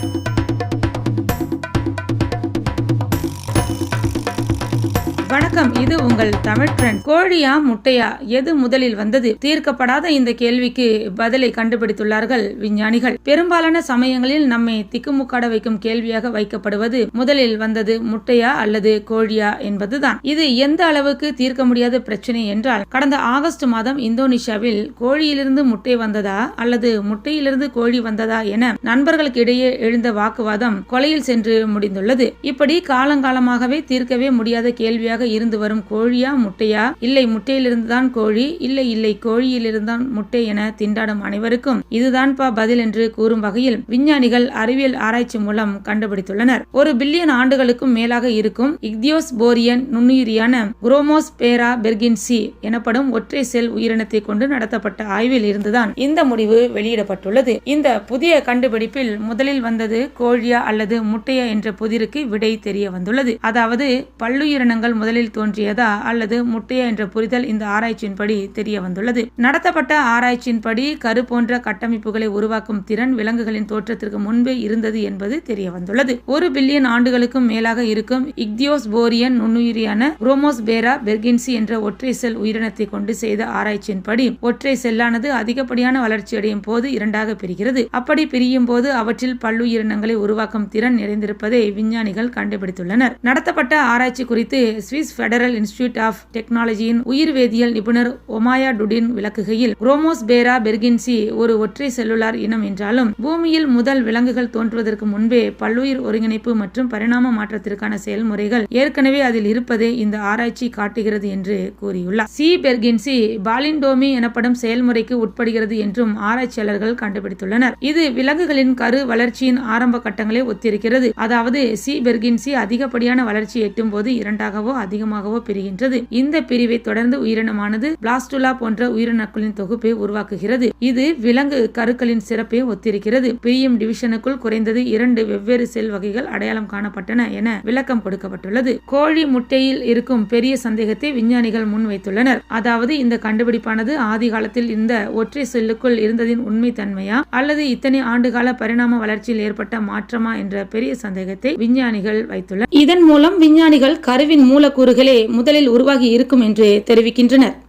Thank you. வணக்கம். இது உங்கள் தமிழ் ட்ரெண்ட் கோழியா முட்டையா? எது முதலில் வந்தது? தீர்க்கப்படாத இந்த கேள்விக்கு பதிலை கண்டுபிடித்துள்ளார்கள் விஞ்ஞானிகள். பெரும்பாலான சமயங்களில் நம்மை திக்குமுக்காட வைக்கும் கேள்வியாக வைக்கப்படுவது முதலில் வந்தது முட்டையா அல்லது கோழியா என்பதுதான். இது எந்த அளவுக்கு தீர்க்க முடியாத பிரச்சனை என்றால் கடந்த ஆகஸ்ட் மாதம் இந்தோனேஷியாவில் கோழியிலிருந்து முட்டை வந்ததா அல்லது முட்டையிலிருந்து கோழி வந்ததா என நண்பர்களுக்கு இடையே எழுந்த வாக்குவாதம் கொலையில் சென்று முடிந்துள்ளது. இப்படி காலங்காலமாகவே தீர்க்கவே முடியாத கேள்வியாக இருந்து வரும் கோழியா முட்டையா? இல்லை முட்டையிலிருந்து தான் கோழி? இல்லை இல்லை கோழியிலிருந்தான் முட்டை என திண்டாடும் அனைவருக்கும் இதுதான்பா பதில் என்று கூறும் வகையில் விஞ்ஞானிகள் அறிவியல் ஆராய்ச்சி மூலம் கண்டுபிடித்துள்ளனர். ஒரு பில்லியன் ஆண்டுகளுக்கும் மேலாக இருக்கும் இக்தியோஸ் போரியன் நுண்ணுயிரியான குரோமோஸ் பேரா பெர்கின்சி எனப்படும் ஒற்றை செல் உயிரினத்தை கொண்டு நடத்தப்பட்ட ஆய்வில் இருந்துதான் இந்த முடிவு வெளியிடப்பட்டுள்ளது. இந்த புதிய கண்டுபிடிப்பில் முதலில் வந்தது கோழியா அல்லது முட்டையா என்ற புதிருக்கு விடை தெரிய வந்துள்ளது. அதாவது பல்லுயிரினங்கள் முதலில் தோன்றியதா அல்லது முட்டையா என்ற புரிதல் இந்த ஆராய்ச்சியின்படி தெரிய வந்துள்ளது நடத்தப்பட்ட ஆராய்ச்சியின்படி கரு போன்ற கட்டமைப்புகளை உருவாக்கும் திறன் விலங்குகளின் தோற்றத்திற்கு முன்பே இருந்தது என்பது தெரிய வந்துள்ளது ஒரு பில்லியன் ஆண்டுகளுக்கும் மேலாக இருக்கும் இக்தியோஸ் போரியன் நுண்ணுயிரியான குரோமோஸ் பேரா பெர்கின்சி என்ற ஒற்றை செல் உயிரினத்தை கொண்டு செய்த ஆராய்ச்சியின்படி ஒற்றை செல்லானது அதிகப்படியான வளர்ச்சி அடையும் போது இரண்டாக பிரிகிறது. அப்படி பிரியும் போது அவற்றில் பல்லுயிரினங்களை உருவாக்கும் திறன் நிறைந்திருப்பதை விஞ்ஞானிகள் கண்டுபிடித்துள்ளனர். நடத்தப்பட்ட ஆராய்ச்சி குறித்து சுவிஸ் பெடரல் இன்ஸ்டிடியூட் ஆஃப் டெக்னாலஜியின் உயிர் வேதியியல் நிபுணர் ஒமாயா டுடின் விளக்குகையில் குரோமோஸ் பேரா பெர்கின்சி ஒரு ஒற்றை செல்லுலார் இனம் என்றாலும் பூமியில் முதல் விலங்குகள் தோன்றுவதற்கு முன்பே பல்லுயிர் ஒருங்கிணைப்பு மற்றும் பரிணாம மாற்றத்திற்கான செயல்முறைகள் ஏற்கனவே அதில் இருப்பதை இந்த ஆராய்ச்சி காட்டுகிறது என்று கூறியுள்ளார். சி. பெர்கின்சி பாலிண்டோமி எனப்படும் செயல்முறைக்கு உட்படுகிறது என்றும் ஆராய்ச்சியாளர்கள் கண்டுபிடித்துள்ளனர். இது விலங்குகளின் கரு வளர்ச்சியின் ஆரம்ப கட்டங்களை ஒத்திருக்கிறது. அதாவது சி. பெர்கின்சி அதிகப்படியான வளர்ச்சி எட்டும் போது இரண்டாகவோ அதிகமாகவோ பிரிகின்றது. இந்த பிரிவை தொடர்ந்து உயிரினமானது பிளாஸ்டுலா போன்ற உயிரினக்களின் தொகுப்பை உருவாக்குகிறது. இது விலங்கு கருக்களின் சிறப்பை ஒத்திருக்கிறது. பிரியும் டிவிஷனுக்குள் குறைந்தது இரண்டு வெவ்வேறு செல் வகைகள் அடையாளம் காணப்பட்டன என விளக்கம் கொடுக்கப்பட்டுள்ளது. கோழி முட்டையில் இருக்கும் பெரிய சந்தேகத்தை விஞ்ஞானிகள் முன்வைத்துள்ளனர். அதாவது இந்த கண்டுபிடிப்பானது ஆதி காலத்தில் இந்த ஒற்றை செல்லுக்குள் இருந்ததின் உண்மை தன்மையா அல்லது இத்தனை ஆண்டுகால பரிணாம வளர்ச்சியில் ஏற்பட்ட மாற்றமா என்ற பெரிய சந்தேகத்தை விஞ்ஞானிகள் வைத்துள்ளனர். இதன் மூலம் விஞ்ஞானிகள் கருவின் மூலக்கூறுகள் முதலில் உருவாகி இருக்கும் என்று தெரிவிக்கின்றனர்.